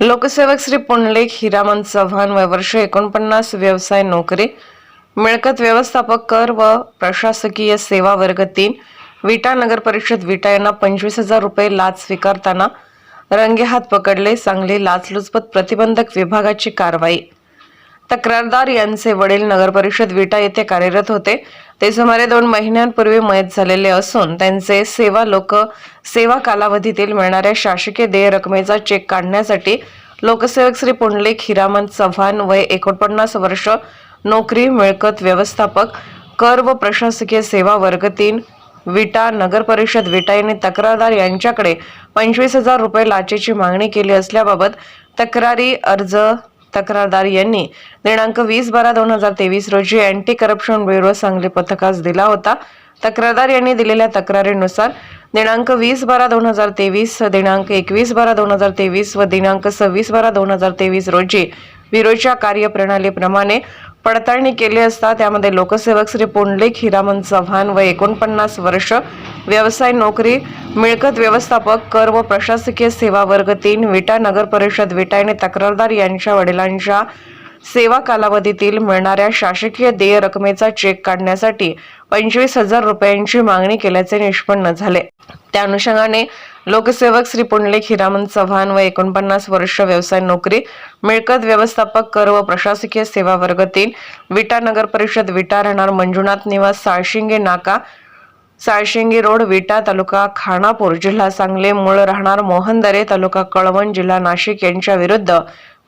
लोकसेवक श्री पुंडलिक हिरामन चव्हाण वय वर्ष एकोणपन्नास व्यवसाय नोकरी मिळकत व्यवस्थापक कर व प्रशासकीय सेवा वर्ग तीन विटा नगर परिषद विटा यांना पंचवीस हजार रुपये लाच स्वीकारताना रंगेहात पकडले सांगली लाचलुचपत प्रतिबंधक विभागाची कारवाई तक्रारदार यांचे वडील नगरपरिषद विटा येथे कार्यरत होते. ते सुमारे दोन महिन्यांपूर्वी मयत झालेले असून त्यांचे सेवा लोक सेवा कालावधीतील मिळणाऱ्या शासकीय देय रकमेचा चेक काढण्यासाठी लोकसेवक श्री पुंडलिक हिरामन चव्हाण वय एकोणपन्नास वर्ष नोकरी मिळकत व्यवस्थापक कर व प्रशासकीय सेवा वर्ग तीन विटा नगर परिषद विटा यांनी तक्रारदार यांच्याकडे पंचवीस हजार रुपये लाचेची मागणी केली असल्याबाबत तक्रारी अर्ज तक्रारदार यांनी दिनांक वीस बारा दोन हजार तेवीस रोजी अँटी करप्शन ब्युरो सांगली पथकास दिला होता. तक्रारदार यांनी दिलेल्या तक्रारीनुसार दिनांक वीस बारा दोन हजार तेवीस दिनांक एकवीस बारा दोन हजार तेवीस व दिनांक सव्वीस बारा दोन हजार तेवीस रोजी ब्युरोच्या कार्यप्रणालीप्रमाणे पडताळणी केली असता त्यामध्ये लोकसेवक श्री पुंडलिक हिरामन चव्हाण व एकोणपन्नास वर्ष व्यवसाय नोकरी मिळकत व्यवस्थापक कर व प्रशासकीय सेवा वर्ग तीन विटा नगर परिषद विटा आणि तक्रारदार यांच्या वडिलांच्या सेवा कालावधीतील मिळणाऱ्या शासकीय देय रकमेचा चेक काढण्यासाठी पंचवीस हजार रुपयांची मागणी केल्याचे निष्पन्न झाले. त्या अनुषंगाने लोकसेवक श्री पुंडलिक हिरामन चव्हाण व एकोणपन्नास वर्ष व्यवसाय नोकरी मिळकत व्यवस्थापक कर व प्रशासकीय सेवा वर्ग तीन विटा नगर परिषद विटा राहणार मंजुनाथ निवास साळशिंगे नाका साळशिंगी रोड विटा तालुका खानापूर जिल्हा सांगली मूळ राहणार मोहनदरे तालुका कळवण जिल्हा नाशिक यांच्या विरुद्ध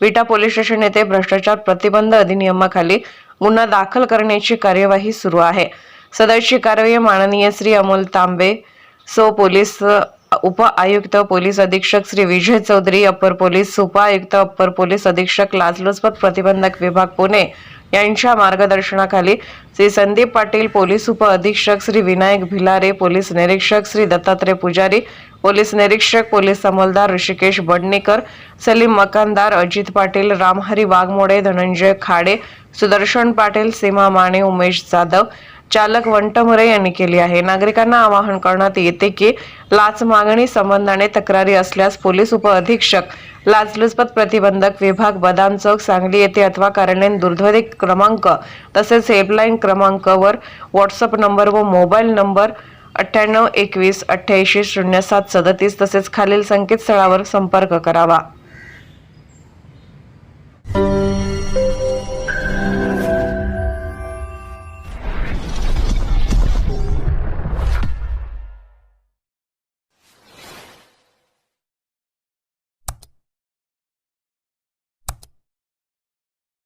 विटा पोलीस स्टेशन येथे भ्रष्टाचार प्रतिबंध अधिनियमाखाली गुन्हा दाखल करण्याची कार्यवाही सुरू आहे. सदरची कारवाई माननीय श्री अमोल तांबे सो पोलीस उप आयुक्त पोलीस अधीक्षक श्री विजय चौधरी अप्पर पोलीस उप अपर अप्पर पोलीस अधीक्षक लाचलुचपत प्रतिबंधक विभाग पुणे यांच्या मार्गदर्शनाखाली श्री संदीप पाटील पोलीस उप अधीक्षक श्री विनायक भिलारे पोलीस निरीक्षक श्री दत्तात्रय पुजारी पोलीस निरीक्षक पोलीस अंमलदार ऋषिकेश बडणेकर सलीम मकानदार अजित पाटील रामहरी वाघमोडे धनंजय खाडे सुदर्शन पाटील सीमा माने उमेश जाधव चालक वंटमुरे यांनी केली आहे. नागरिकांना आवाहन करण्यात येते की लाच मागणी संबंधाने तक्रारी असल्यास पोलीस उप अधीक्षक लाचलुचपत प्रतिबंधक विभाग बदाम चौक सांगली येथे अथवा कार्यालयीन दूरध्वनी क्रमांक तसेच हेल्पलाईन क्रमांकावर व्हॉट्सअप नंबर व मोबाईल नंबर अठ्ठ्याण्णव एकवीस अठ्ठ्याऐंशी शून्य सात सदतीस तसेच खालील संकेतस्थळावर संपर्क करावा.